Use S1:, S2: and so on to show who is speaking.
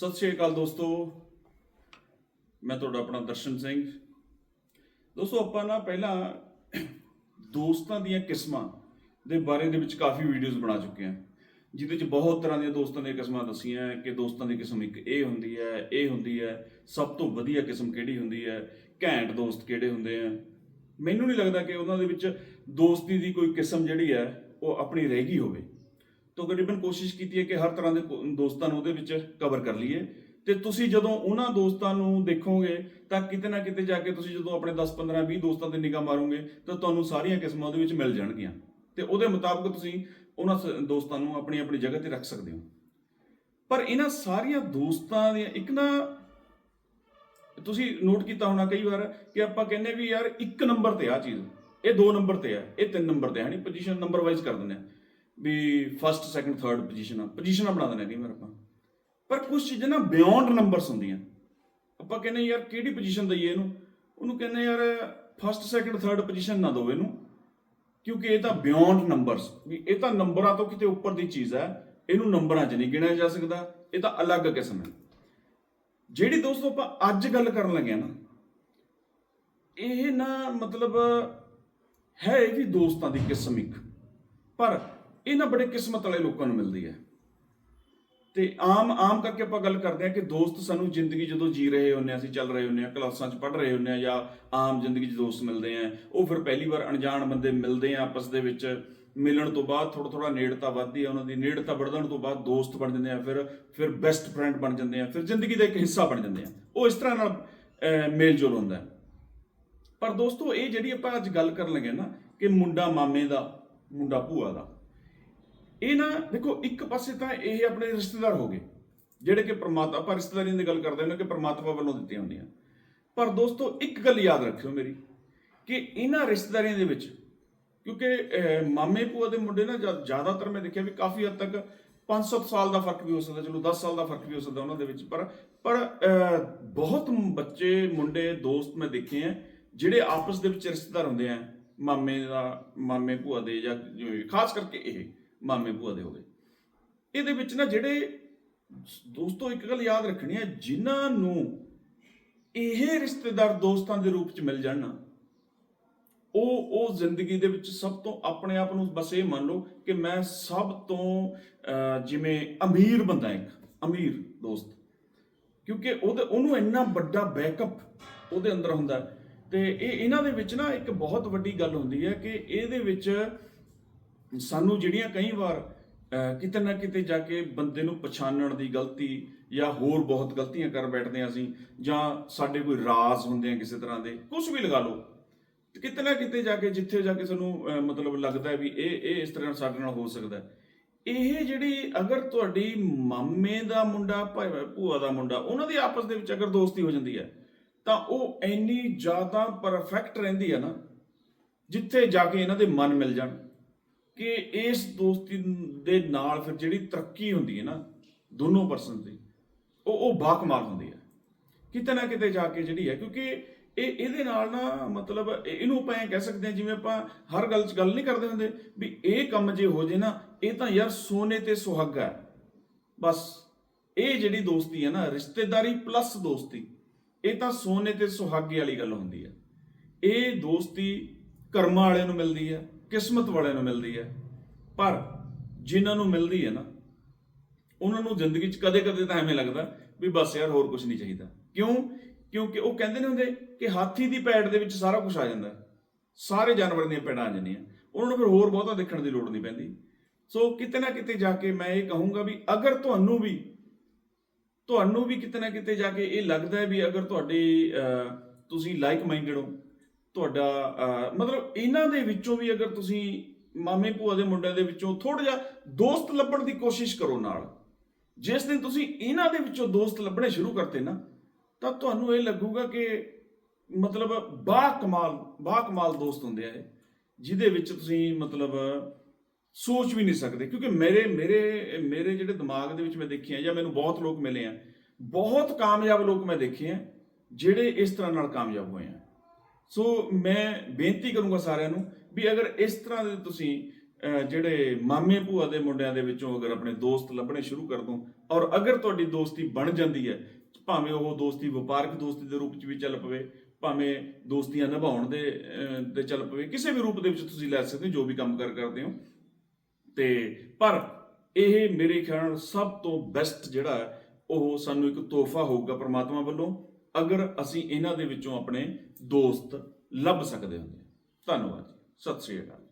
S1: ਸਤਿ ਸ਼੍ਰੀ ਅਕਾਲ ਦੋਸਤੋ। ਮੈਂ ਤੁਹਾਡਾ ਆਪਣਾ ਦਰਸ਼ਨ ਸਿੰਘ। ਦੋਸਤੋ, ਆਪਾਂ ਨਾ ਪਹਿਲਾਂ ਦੋਸਤਾਂ ਦੀਆਂ ਕਿਸਮਾਂ ਦੇ ਬਾਰੇ ਦੇ ਵਿੱਚ ਕਾਫੀ ਵੀਡੀਓਜ਼ ਬਣਾ ਚੁੱਕੇ ਹਾਂ। ਜਿਹਦੇ ਵਿੱਚ ਬਹੁਤ ਤਰ੍ਹਾਂ ਦੀਆਂ ਦੋਸਤਾਂ ਦੀਆਂ ਕਿਸਮਾਂ ਦੱਸੀਆਂ ਕਿ ਦੋਸਤਾਂ ਦੀ ਕਿਸਮ ਇੱਕ ਇਹ ਹੁੰਦੀ ਹੈ ਇਹ ਹੁੰਦੀ ਹੈ, ਸਭ ਤੋਂ ਵਧੀਆ ਕਿਸਮ ਕਿਹੜੀ ਹੁੰਦੀ ਹੈ, ਘੈਂਟ ਦੋਸਤ ਕਿਹੜੇ ਹੁੰਦੇ ਆ। ਮੈਨੂੰ ਨਹੀਂ ਲੱਗਦਾ ਕਿ ਉਹਨਾਂ ਦੇ ਵਿੱਚ ਦੋਸਤੀ ਦੀ ਕੋਈ ਕਿਸਮ ਜਿਹੜੀ ਹੈ, ਉਹ ਆਪਣੀ ਰਹਿ ਗਈ ਹੋਵੇ। ਤਕਰੀਬਨ ਕੋਸ਼ਿਸ਼ ਕੀਤੀ ਹੈ ਕਿ ਹਰ ਤਰ੍ਹਾਂ ਦੇ ਦੋਸਤਾਂ ਨੂੰ ਉਹਦੇ ਵਿੱਚ ਕਵਰ ਕਰ ਲਈਏ। ਤੇ ਤੁਸੀਂ ਜਦੋਂ ਉਹਨਾਂ ਦੋਸਤਾਂ ਨੂੰ ਦੇਖੋਗੇ, ਤਾਂ ਕਿਤੇ ਨਾ ਕਿਤੇ ਜਾ ਕੇ ਤੁਸੀਂ ਜਦੋਂ ਆਪਣੇ 10 15 20 ਦੋਸਤਾਂ ਤੇ ਨਿਗਾਹ ਮਾਰੋਗੇ, ਤਾਂ ਤੁਹਾਨੂੰ ਸਾਰੀਆਂ ਕਿਸਮਾਂ ਉਹਦੇ ਵਿੱਚ ਮਿਲ ਜਾਣਗੀਆਂ। ਤੇ ਉਹਦੇ ਮੁਤਾਬਕ ਤੁਸੀਂ ਉਹਨਾਂ ਸ- ਦੋਸਤਾਂ ਨੂੰ ਆਪਣੀ ਆਪਣੀ ਜਗ੍ਹਾ ਤੇ ਰੱਖ ਸਕਦੇ ਹੋ। ਪਰ ਇਹਨਾਂ ਸਾਰੀਆਂ ਦੋਸਤਾਂ ਦੀਆਂ ਇੱਕ ਨਾ ਤੁਸੀਂ ਨੋਟ ਕੀਤਾ ਹੋਣਾ ਕਈ ਵਾਰ ਕਿ ਆਪਾਂ ਕਹਿੰਦੇ ਵੀ ਯਾਰ ਇੱਕ ਨੰਬਰ ਤੇ ਆ ਚੀਜ਼। ਇਹ ਦੋ ਨੰਬਰ ਤੇ ਆ, ਇਹ ਤਿੰਨ ਨੰਬਰ ਤੇ ਹੈ ਨਹੀਂ ਪੋਜੀਸ਼ਨ ਨੰਬਰ ਵਾਈਜ਼ ਕਰ ਦਿੰਦੇ ਆ। ਵੀ ਫਸਟ ਸੈਕੰਡ ਥਰਡ ਪੋਜੀਸ਼ਨ ਆ। ਪੋਜੀਸ਼ਨਾਂ ਬਣਾ ਦਿੰਦੇ ਆ ਕਈ ਆਪਾਂ। ਪਰ ਕੁਝ ਚੀਜ਼ਾਂ ਨਾ ਬਿਯੋਂਡ ਨੰਬਰਸ ਹੁੰਦੀਆਂ। ਆਪਾਂ ਕਹਿੰਦੇ ਯਾਰ ਕਿਹੜੀ ਪੋਜੀਸ਼ਨ ਦਈਏ ਇਹਨੂੰ? ਉਹਨੂੰ ਕਹਿੰਦੇ ਯਾਰ ਫਸਟ ਸੈਕੰਡ ਥਰਡ ਪੋਜੀਸ਼ਨ ਨਾ ਦਿਓ ਇਹਨੂੰ। ਕਿਉਂਕਿ ਇਹ ਤਾਂ ਬਿਯੋਂਡ ਨੰਬਰਸ ਵੀ ਇਹ ਤਾਂ ਨੰਬਰਾਂ ਤੋਂ ਕਿਤੇ ਉੱਪਰ ਦੀ ਚੀਜ਼ ਹੈ ਇਹਨੂੰ ਨੰਬਰਾਂ 'ਚ ਨਹੀਂ ਗਿਣਿਆ ਜਾ ਸਕਦਾ। ਇਹ ਤਾਂ ਅਲੱਗ ਕਿਸਮ ਹੈ। ਜਿਹੜੀ ਦੋਸਤੋ ਆਪਾਂ ਅੱਜ ਗੱਲ ਕਰਨ ਲੱਗੇ ਆ ਨਾ, ਇਹ ਨਾ ਮਤਲਬ ਹੈ ਇਹ ਵੀ ਦੋਸਤਾਂ ਦੀ ਕਿਸਮ ਇੱਕ। ਪਰ ਇਹ ਨਾ ਬੜੇ ਕਿਸਮਤ ਵਾਲੇ ਲੋਕਾਂ ਨੂੰ ਮਿਲਦੀ ਹੈ। ਤੇ ਆਮ ਆਮ ਕਰਕੇ ਆਪਾਂ ਗੱਲ ਕਰਦੇ ਆ ਕਿ ਦੋਸਤ ਸਾਨੂੰ ਜ਼ਿੰਦਗੀ ਜਦੋਂ ਜੀ ਰਹੇ ਹੁੰਨੇ ਆ ਅਸੀਂ ਚੱਲ ਰਹੇ ਹੁੰਨੇ ਆ ਕਲਾਸਾਂ 'ਚ ਪੜ੍ਹ ਰਹੇ ਹੁੰਨੇ ਆ ਜਾਂ ਆਮ ਜ਼ਿੰਦਗੀ 'ਚ ਦੋਸਤ ਮਿਲਦੇ ਆ ਉਹ ਫਿਰ ਪਹਿਲੀ ਵਾਰ ਅਣਜਾਣ ਬੰਦੇ ਮਿਲਦੇ ਆ ਆਪਸ ਦੇ ਵਿੱਚ। ਮਿਲਣ ਤੋਂ ਬਾਅਦ ਥੋੜਾ ਥੋੜਾ ਨੇੜਤਾ ਵੱਧਦੀ ਆ ਉਹਨਾਂ ਦੀ ਨੇੜਤਾ ਵੱਧਣ ਤੋਂ ਬਾਅਦ ਦੋਸਤ ਬਣ ਜਾਂਦੇ ਆ, ਫਿਰ ਫਿਰ ਬੈਸਟ ਫਰੈਂਡ ਬਣ ਜਾਂਦੇ ਆ, ਫਿਰ ਜ਼ਿੰਦਗੀ ਦਾ ਇੱਕ ਹਿੱਸਾ ਬਣ ਜਾਂਦੇ ਆ। ਉਹ ਇਸ ਤਰ੍ਹਾਂ ਨਾਲ ਮੇਲ ਜੋਲ ਹੁੰਦਾ ਪਰ ਦੋਸਤੋ, ਇਹ ਜਿਹੜੀ ਆਪਾਂ ਅੱਜ ਗੱਲ ਕਰਨ ਲੱਗੇ ਨਾ, ਕਿ ਮੁੰਡਾ ਮਾਮੇ ਦਾ, ਮੁੰਡਾ ਭੂਆ ਦਾ ਇਹ ਨਾ ਦੇਖੋ, ਇੱਕ ਪਾਸੇ ਤਾਂ ਇਹ ਆਪਣੇ ਰਿਸ਼ਤੇਦਾਰ ਹੋ ਗਏ, ਜਿਹੜੇ ਕਿ ਪ੍ਰਮਾਤਮਾ, ਆਪਾਂ ਰਿਸ਼ਤੇਦਾਰੀਆਂ ਦੀ ਗੱਲ ਕਰਦੇ ਹਾਂ ਕਿ ਪ੍ਰਮਾਤਮਾ ਵੱਲੋਂ ਦਿੱਤੀਆਂ ਹੁੰਦੀਆਂ। ਪਰ ਦੋਸਤੋ, ਇੱਕ ਗੱਲ ਯਾਦ ਰੱਖਿਓ ਮੇਰੀ, ਕਿ ਇਹਨਾਂ ਰਿਸ਼ਤੇਦਾਰੀਆਂ ਦੇ ਵਿੱਚ, ਕਿਉਂਕਿ ਮਾਮੇ ਭੂਆ ਦੇ ਮੁੰਡੇ ਨਾ ਜ਼ਿਆ- ਜ਼ਿਆਦਾਤਰ ਮੈਂ ਦੇਖਿਆ ਵੀ ਕਾਫੀ ਹੱਦ ਤੱਕ 500 ਸਾਲ ਦਾ ਫ਼ਰਕ ਵੀ ਹੋ ਸਕਦਾ, ਚਲੋ 10 ਸਾਲ ਦਾ ਫ਼ਰਕ ਵੀ ਹੋ ਸਕਦਾ ਉਹਨਾਂ ਦੇ ਵਿੱਚ, ਪਰ ਪਰ ਬਹੁਤ ਬੱਚੇ, ਮੁੰਡੇ, ਦੋਸਤ ਮੈਂ ਦੇਖੇ ਆ, ਜਿਹੜੇ ਆਪਸ ਦੇ ਵਿੱਚ ਰਿਸ਼ਤੇਦਾਰ ਹੁੰਦੇ ਆ, ਮਾਮੇ ਦਾ, ਮਾਮੇ ਭੂਆ ਦੇ ਜਾਂ ਖਾਸ ਕਰਕੇ ਇਹ। ਮਾਮੇ ਭੂਆ ਦੇ ਹੋ ਗਏ ਇਹਦੇ ਵਿੱਚ ਨਾ ਜਿਹੜੇ ਦੋਸਤੋ, ਇੱਕ ਗੱਲ ਯਾਦ ਰੱਖਣੀ ਹੈ, ਜਿਨ੍ਹਾਂ ਨੂੰ ਇਹ ਰਿਸ਼ਤੇਦਾਰ ਦੋਸਤਾਂ ਦੇ ਰੂਪ ਚ ਮਿਲ ਜਾਣ ਨਾ, ਉਹ ਉਹ ਜ਼ਿੰਦਗੀ ਦੇ ਵਿੱਚ ਸਭ ਤੋਂ ਆਪਣੇ ਆਪ ਨੂੰ ਬਸ ਇਹ ਮੰਨ ਲਓ ਕਿ ਮੈਂ ਸਭ ਤੋਂ ਜਿਵੇਂ ਅਮੀਰ ਬੰਦਾ ਇੱਕ, ਅਮੀਰ ਦੋਸਤ ਕਿਉਂਕਿ ਉਹਦੇ, ਉਹਨੂੰ ਇੰਨਾ ਵੱਡਾ ਬੈਕਅਪ ਉਹਦੇ ਅੰਦਰ ਹੁੰਦਾ ਹੈ। ਤੇ ਇਹ, ਇਹਨਾਂ ਦੇ ਵਿੱਚ ਨਾ ਇੱਕ ਬਹੁਤ ਵੱਡੀ ਗੱਲ ਹੁੰਦੀ ਹੈ ਕਿ ਇਹਦੇ ਵਿੱਚ ਸਾਨੂੰ ਜਿਹੜੀਆਂ ਕਈ ਵਾਰ ਕਿਤੇ ਨਾ ਕਿਤੇ ਜਾ ਕੇ ਬੰਦੇ ਨੂੰ ਪਛਾਣਨ ਦੀ ਗਲਤੀ ਜਾਂ ਹੋਰ ਬਹੁਤ ਗਲਤੀਆਂ ਕਰ ਬੈਠਦੇ ਹਾਂ ਅਸੀਂ, ਜਾਂ ਸਾਡੇ ਕੋਈ ਰਾਜ਼ ਹੁੰਦੇ ਆ ਕਿਸੇ ਤਰ੍ਹਾਂ ਦੇ ਕੁਝ ਵੀ ਲਗਾ ਲਓ। ਕਿਤੇ ਨਾ ਕਿਤੇ ਜਾ ਕੇ, ਜਿੱਥੇ ਜਾ ਕੇ ਸਾਨੂੰ ਮਤਲਬ ਲੱਗਦਾ ਵੀ ਇਹ ਇਹ ਇਸ ਤਰ੍ਹਾਂ ਸਾਡੇ ਨਾਲ ਹੋ ਸਕਦਾ ਇਹ ਜਿਹੜੀ ਅਗਰ ਤੁਹਾਡੀ ਮਾਮੇ ਦਾ ਮੁੰਡਾ ਭਾਈ ਭੂਆ ਦਾ ਮੁੰਡਾ, ਉਹਨਾਂ ਦੀ ਆਪਸ ਦੇ ਵਿੱਚ ਅਗਰ ਦੋਸਤੀ ਹੋ ਜਾਂਦੀ ਹੈ, ਤਾਂ ਉਹ ਇੰਨੀ ਜ਼ਿਆਦਾ ਪਰਫੈਕਟ ਰਹਿੰਦੀ ਹੈ ਨਾ, ਜਿੱਥੇ ਜਾ ਕੇ ਇਹਨਾਂ ਦੇ ਮਨ ਮਿਲ ਜਾਣ। ਕਿ ਇਸ ਦੋਸਤੀ ਦੇ ਨਾਲ ਫਿਰ ਜਿਹੜੀ ਤਰੱਕੀ ਹੁੰਦੀ ਹੈ ਨਾ, ਦੋਨੋਂ ਪਰਸਨ ਦੀ, ਉਹ ਉਹ ਬਾਕਮਾਲ ਹੁੰਦੀ ਹੈ। ਕਿਤੇ ਨਾ ਕਿਤੇ ਜਾ ਕੇ ਜਿਹੜੀ ਹੈ, ਕਿਉਂਕਿ ਇਹ, ਇਹਦੇ ਨਾਲ ਨਾ ਮਤਲਬ ਇਹਨੂੰ ਆਪਾਂ ਐਂ ਕਹਿ ਸਕਦੇ ਹਾਂ, ਜਿਵੇਂ ਆਪਾਂ ਹਰ ਗੱਲ 'ਚ ਗੱਲ ਨਹੀਂ ਕਰਦੇ ਹੁੰਦੇ, ਵੀ ਇਹ ਕੰਮ ਜੇ ਹੋ ਜੇ ਨਾ, ਇਹ ਤਾਂ ਯਾਰ ਸੋਨੇ ਤੇ ਸੁਹਾਗਾ ਹੈ। ਬਸ, ਇਹ ਜਿਹੜੀ ਦੋਸਤੀ ਹੈ ਨਾ, ਰਿਸ਼ਤੇਦਾਰੀ ਪਲੱਸ ਦੋਸਤੀ, ਇਹ ਤਾਂ ਸੋਨੇ ਤੇ ਸੁਹਾਗੇ ਵਾਲੀ ਗੱਲ ਹੁੰਦੀ ਹੈ। ਇਹ ਦੋਸਤੀ ਕਰਮਾਂ ਵਾਲਿਆਂ ਨੂੰ ਮਿਲਦੀ ਹੈ ਕਿਸਮਤ ਵਾਲਿਆਂ ਨੂੰ ਮਿਲਦੀ ਹੈ। ਪਰ ਜਿਨ੍ਹਾਂ ਨੂੰ ਮਿਲਦੀ ਹੈ ਨਾ, ਉਹਨਾਂ ਨੂੰ ਜ਼ਿੰਦਗੀ 'ਚ ਕਦੇ-ਕਦੇ ਤਾਂ ਐਵੇਂ ਲੱਗਦਾ ਵੀ ਬਸ ਯਾਰ ਹੋਰ ਕੁਝ ਨਹੀਂ ਚਾਹੀਦਾ। ਕਿਉਂ? ਕਿਉਂਕਿ ਉਹ ਕਹਿੰਦੇ ਨੇ ਹੁੰਦੇ ਕਿ ਹਾਥੀ ਦੀ ਪੈੜ ਦੇ ਵਿੱਚ ਸਾਰਾ ਕੁਝ ਆ ਜਾਂਦਾ ਸਾਰੇ ਜਾਨਵਰਾਂ ਦੀਆਂ ਪੈੜਾਂ ਆ ਜਾਂਦੀਆਂ ਉਹਨਾਂ ਨੂੰ ਫਿਰ ਹੋਰ ਬਹੁਤਾ ਦੇਖਣ ਦੀ ਲੋੜ ਨਹੀਂ ਪੈਂਦੀ। ਸੋ ਕਿਤੇ ਨਾ ਕਿਤੇ ਜਾ ਕੇ ਮੈਂ ਇਹ ਕਹੂੰਗਾ ਵੀ ਅਗਰ ਤੁਹਾਨੂੰ ਵੀ ਤੁਹਾਨੂੰ ਵੀ ਕਿਤੇ ਨਾ ਕਿਤੇ ਜਾ ਕੇ ਇਹ ਲੱਗਦਾ ਹੈ ਵੀ ਅਗਰ ਤੁਹਾਡੇ ਤੁਸੀਂ ਲਾਈਕ ਮਾਈਂਡਡ ਹੋ ਤੁਹਾਡਾ ਮਤਲਬ ਇਹਨਾਂ ਦੇ ਵਿੱਚੋਂ ਵੀ ਅਗਰ ਤੁਸੀਂ ਮਾਮੇ ਭੂਆ ਦੇ ਮੁੰਡਿਆਂ ਦੇ ਵਿੱਚੋਂ ਥੋੜਾ ਜਿਹਾ ਦੋਸਤ ਲੱਭਣ ਦੀ ਕੋਸ਼ਿਸ਼ ਕਰੋ ਨਾਲ, ਜਿਸ ਦਿਨ ਤੁਸੀਂ ਇਹਨਾਂ ਦੇ ਵਿੱਚੋਂ ਦੋਸਤ ਲੱਭਣੇ ਸ਼ੁਰੂ ਕਰਤੇ ਨਾ, ਤਾਂ ਤੁਹਾਨੂੰ ਇਹ ਲੱਗੂਗਾ ਕਿ ਮਤਲਬ ਬਾ ਕਮਾਲ ਬਾ ਕਮਾਲ ਦੋਸਤ ਹੁੰਦੇ ਆ ਜਿਹਦੇ ਵਿੱਚ ਤੁਸੀਂ ਮਤਲਬ ਸੋਚ ਵੀ ਨਹੀਂ ਸਕਦੇ, ਕਿਉਂਕਿ ਮੇਰੇ ਮੇਰੇ ਮੇਰੇ ਜਿਹੜੇ ਦਿਮਾਗ ਦੇ ਵਿੱਚ ਮੈਂ ਦੇਖੇ ਆ ਜਾਂ ਮੈਨੂੰ ਬਹੁਤ ਲੋਕ ਮਿਲੇ ਆ, ਬਹੁਤ ਕਾਮਯਾਬ ਲੋਕ ਮੈਂ ਦੇਖੇ ਆ, ਜਿਹੜੇ ਇਸ ਤਰ੍ਹਾਂ ਨਾਲ ਕਾਮਯਾਬ ਹੋਏ ਆ। ਸੋ ਮੈਂ ਬੇਨਤੀ ਕਰੂੰਗਾ ਸਾਰਿਆਂ ਨੂੰ ਵੀ ਅਗਰ ਇਸ ਤਰ੍ਹਾਂ ਦੇ ਤੁਸੀਂ ਜਿਹੜੇ ਮਾਮੇ ਭੂਆ ਦੇ ਮੁੰਡਿਆਂ ਦੇ ਵਿੱਚੋਂ ਅਗਰ ਆਪਣੇ ਦੋਸਤ ਲੱਭਣੇ ਸ਼ੁਰੂ ਕਰ ਦੋ ਔਰ ਅਗਰ ਤੁਹਾਡੀ ਦੋਸਤੀ ਬਣ ਜਾਂਦੀ ਹੈ ਭਾਵੇਂ ਉਹ ਦੋਸਤੀ ਵਪਾਰਕ ਦੋਸਤੀ ਦੇ ਰੂਪ 'ਚ ਵੀ ਚੱਲ ਪਵੇ ਭਾਵੇਂ ਦੋਸਤੀਆਂ ਨਿਭਾਉਣ ਦੇ ਅਹ, ਦੇ ਚੱਲ ਪਵੇ ਕਿਸੇ ਵੀ ਰੂਪ ਦੇ ਵਿੱਚ ਤੁਸੀਂ ਲੈ ਸਕਦੇ ਹੋ ਜੋ ਵੀ ਕੰਮ ਕਰ ਕਰਦੇ ਹੋ। ਤੇ ਪਰ ਇਹ ਮੇਰੇ ਖਿਆਲ ਨਾਲ ਸਭ ਤੋਂ ਬੈਸਟ ਜਿਹੜਾ ਉਹ ਸਾਨੂੰ ਇੱਕ ਤੋਹਫਾ ਹੋਊਗਾ ਪ੍ਰਮਾਤਮਾ ਵੱਲੋਂ ਅਗਰ ਅਸੀਂ ਇਹਨਾਂ ਦੇ ਵਿੱਚੋਂ ਆਪਣੇ ਦੋਸਤ ਲੱਭ ਸਕਦੇ ਹਾਂ ਧੰਨਵਾਦ ਜੀ। ਸਤਿ ਸ੍ਰੀ ਅਕਾਲ